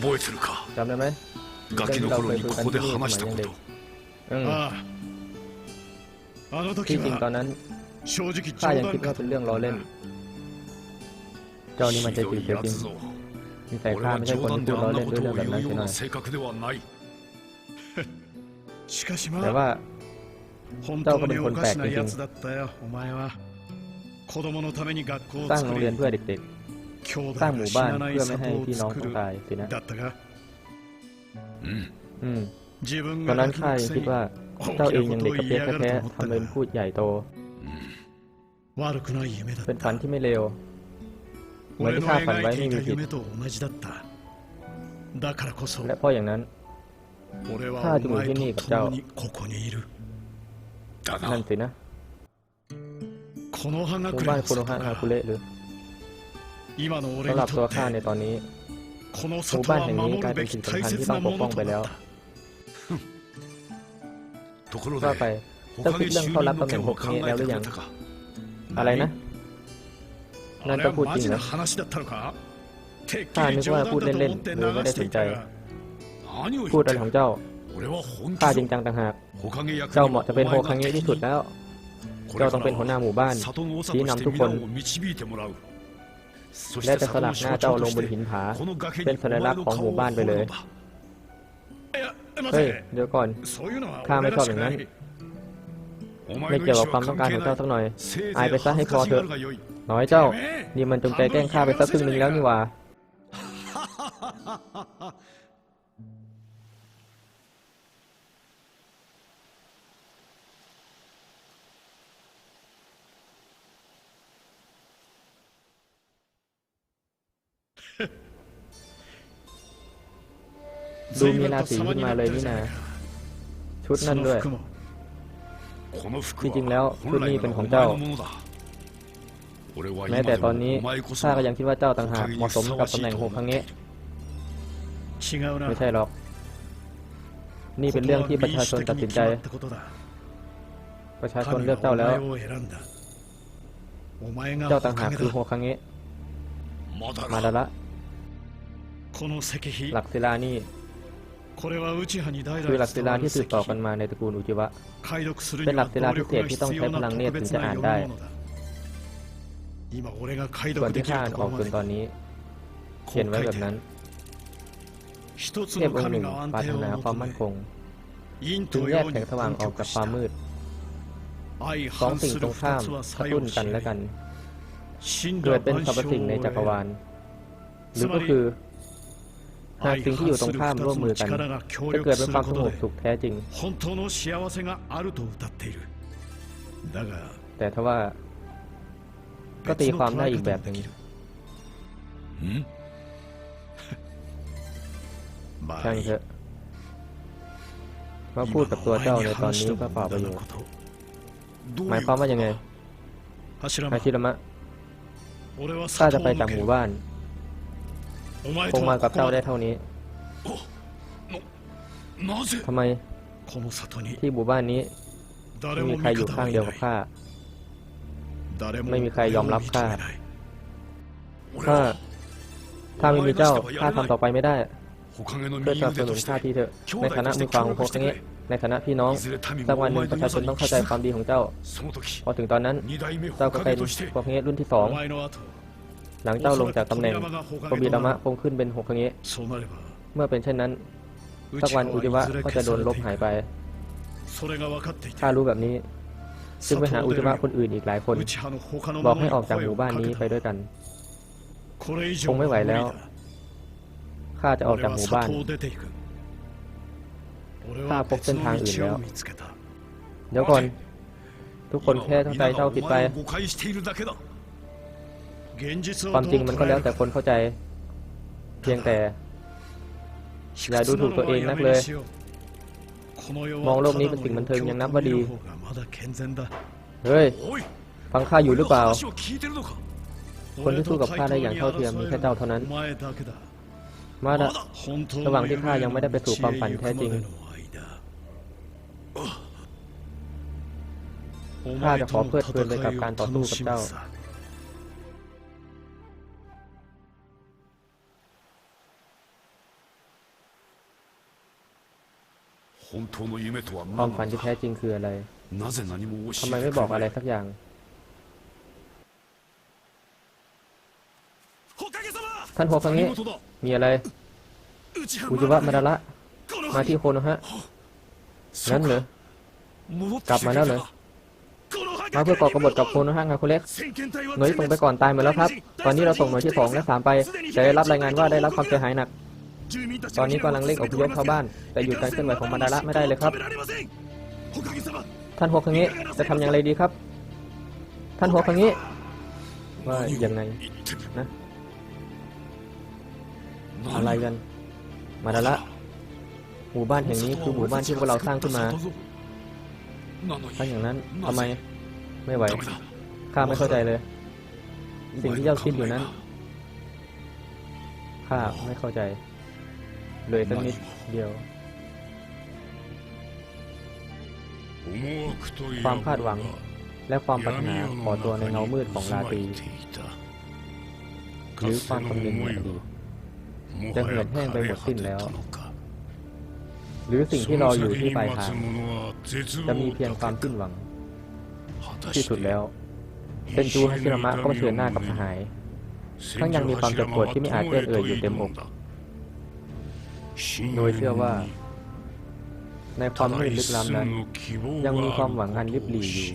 覚えてるか？ガキの頃にここで話したこと。ああ。あの時は正直冗談かとひどいやつぞ俺は冗談であんなことを 本当 สร้างหมู่บ้านเพื่อไม่ให้พี่น้องต้องตายสินะอืมตอนนั้นข้ายังคิดว่าเจ้าเองยังเด็กกระเพี้ยกระแค่ทำเป็นพูดใหญ่โต เป็นฝันที่ไม่เลวเหมือนที่ข้าฝันไว้ไม่มีผิดและเพราะอย่างนั้นข้าจึงอยู่ที่นี่กับเจ้านั่นสินะหมู่บ้านโคโนฮะฮาคุเละหรือ สำหรับตัวข้าในตอนนี้หมู่บ้านแห่งนี้กลายเป็นสิ่งสำคัญที่ต้องปกป้องไปแล้วว่าไปเจ้าคิดเรื่องเขารับตำแหน่งหกนี้แล้วหรือยังอะไรนะนั่นจะพูดจริงนะข้านึกว่าพูดเล่นๆหรือไม่ได้สนใจ พูดอะไรของเจ้าข้าจริงจังต่างหาก เจ้าเหมาะจะเป็นโฮคังเงะที่สุดแล้ว เจ้าต้องเป็นหัวหน้าหมู่บ้านชี้นำทุกคน และจะสลักหน้าเจ้าลงบนหินผา เป็นสัญลักษณ์ของหมู่บ้านไปเลย เฮ้ย เดี๋ยวก่อน ข้าไม่ชอบอย่างนั้น ไม่เกี่ยวกับความต้องการของเจ้าสักหน่อย อายไปซะให้พอเถอะ น้อยเจ้า นี่มันจงใจแกล้งข้าไปสักครึ่งหนึ่งแล้วนี่วะ ดูมีราศีขึ้นมาเลยนี่นะชุดนั่นด้วยที่จริงแล้วชุดนี้เป็นของเจ้า แม้แต่ตอนนี้ข้าก็ยังคิดว่าเจ้าต่างหากเหมาะสมกับตำแหน่งหกครั้งนี้ไม่ใช่หรอก นี่เป็นเรื่องที่ประชาชนตัดสินใจ ประชาชนเลือกเจ้าแล้ว เจ้าต่างหากคือหกครั้งนี้ มาแล้วละ หลักศิลานี่คือหลักศิลาที่สืบต่อกันมาในตระกูลอุจิวะ เป็นหลักศิลาพิเศษที่ต้องใช้พลังเนตยถึงจะอ่านได้ส่วนที่ข้าอ่านออกจนตอนนี้เขียนไว้แบบนั้นเทพองค์หนึ่งปรารถนาความมั่นคงจึงแยกแสงสว่างออกจากความมืดสองสิ่งตรงข้ามกระตุ้นกันและกันเกิดเป็นสรรพสิ่งในจักรวาล หรือก็คือ หากสิ่งที่อยู่ตรงข้ามร่วมมือกันจะเกิดเป็นความสงบสุขแท้จริงแต่ถ้าว่าก็ตีความได้อีกแบบหนึ่งช่งเถอะว่าพูดกับตัวเจ้าในตอนนี้ก็เปล่าประโยชน์หมายความว่ายังไงอาชิรามะข้าจะไปจากหมู่บ้าน ผมมากับเจ้าได้เท่านี้ทำไมที่หมู่บ้านนี้ไม่มีใครอยู่ข้างเดียวกับข้าไม่มีใครยอมรับข้าข้าถ้าไม่มีเจ้าข้าทำต่อไปไม่ได้เพื่อสนัสนุนข้าทีเถอะในฐานะมีความของพวกนี้ในฐานะพี่น้องสักวันหนึ่งประชาชนต้องเข้าใจความดีของเจ้า พอถึงตอนนั้น เจ้าก็เป็นพวกนี้รุ่นที่สอง หลังเจ้าลงจากตำแหน่งโกบิดามะคงขึ้นเป็นหกครั้งนี้ เมื่อเป็นเช่นนั้นสักวันอุจิวะก็จะโดนลบหายไปข้ารู้แบบนี้ ซึ่งไปหาอุจิวะคนอื่นอีกหลายคน บอกให้ออกจากหมู่บ้านนี้ไปด้วยกัน คงไม่ไหวแล้วข้าจะออกจากหมู่บ้านข้าพบเส้นทางอื่นแล้ว เดี๋ยวก่อน ทุกคนแค่เข้งใจเท่าผิดไป ความจริงมันก็แล้วแต่คนเข้าใจ เพียงแต่อย่าดูถูกตัวเองนักเลย มองโลกนี้เป็นสิ่งบันเทิงยังนับว่าดี เฮ้ย ฟังข้าอยู่หรือเปล่า คนที่สู้กับข้าได้อย่างเท่าเทียมมีแค่เจ้าเท่านั้น มาละระหว่างที่ข้ายังไม่ได้ไปสู่ความฝันแท้จริงข้าจะขอเพื่อเพลินไปกับการต่อสู้กับเจ้า ความฝันที่แท้จริงคืออะไรทำไมไม่บอกอะไรสักอย่างท่านหัวคังนี้มีอะไรอุจิวะมาดาระมาที่โคโนะฮะงั้นเหรอกลับมาแล้วเหรอมาเพื่อกอบกบฏกับโคโนะฮะงคุณเล็กหน่วยส่งไปก่อนตายมาแล้วครับ ตอนนี้เราส่งหน่วยที่สองและสามไปแต่ได้รับรายงานว่าได้รับความเสียหายหนัก ตอนนี้กำลังเล่งอพยพชาวบ้าน แต่หยุดการเคลื่อนไหวของมานดาระไม่ได้เลยครับ ท่านหัวคังเงะจะทำอย่างไรดีครับ ท่านหัวคังเงะว่าอย่างไรนะอะไรกัน มาดาระหมู่บ้านแห่งนี้คือหมู่บ้านที่พวกเราสร้างขึ้นมาถ้าอย่างนั้นทำไมไม่ไหวข้าไม่เข้าใจเลย สิ่งที่เจ้าคิดอยู่นั้นข้าไม่เข้าใจ เลยสักนิดเดียว ความคาดหวังและความปรารถนาขอตัวในเงามืดของราตรีหรือความคำนึงในอดีตจะเหือดแห้งไปหมดสิ้นแล้ว หรือสิ่งที่รออยู่ที่ปลายทางจะมีเพียงความสิ้นหวัง ที่สุดแล้วเซนจูฮาชิรามะก็เผชิญหน้ากับสหายทั้งยังมีความเจ็บปวดที่ไม่อาจเอื้อนเอ่ยอยู่เต็มอก โดยเชื่อว่า ในความมืดลึกล้ำนั้น ยังมีความหวังอันลิบหลีอยู่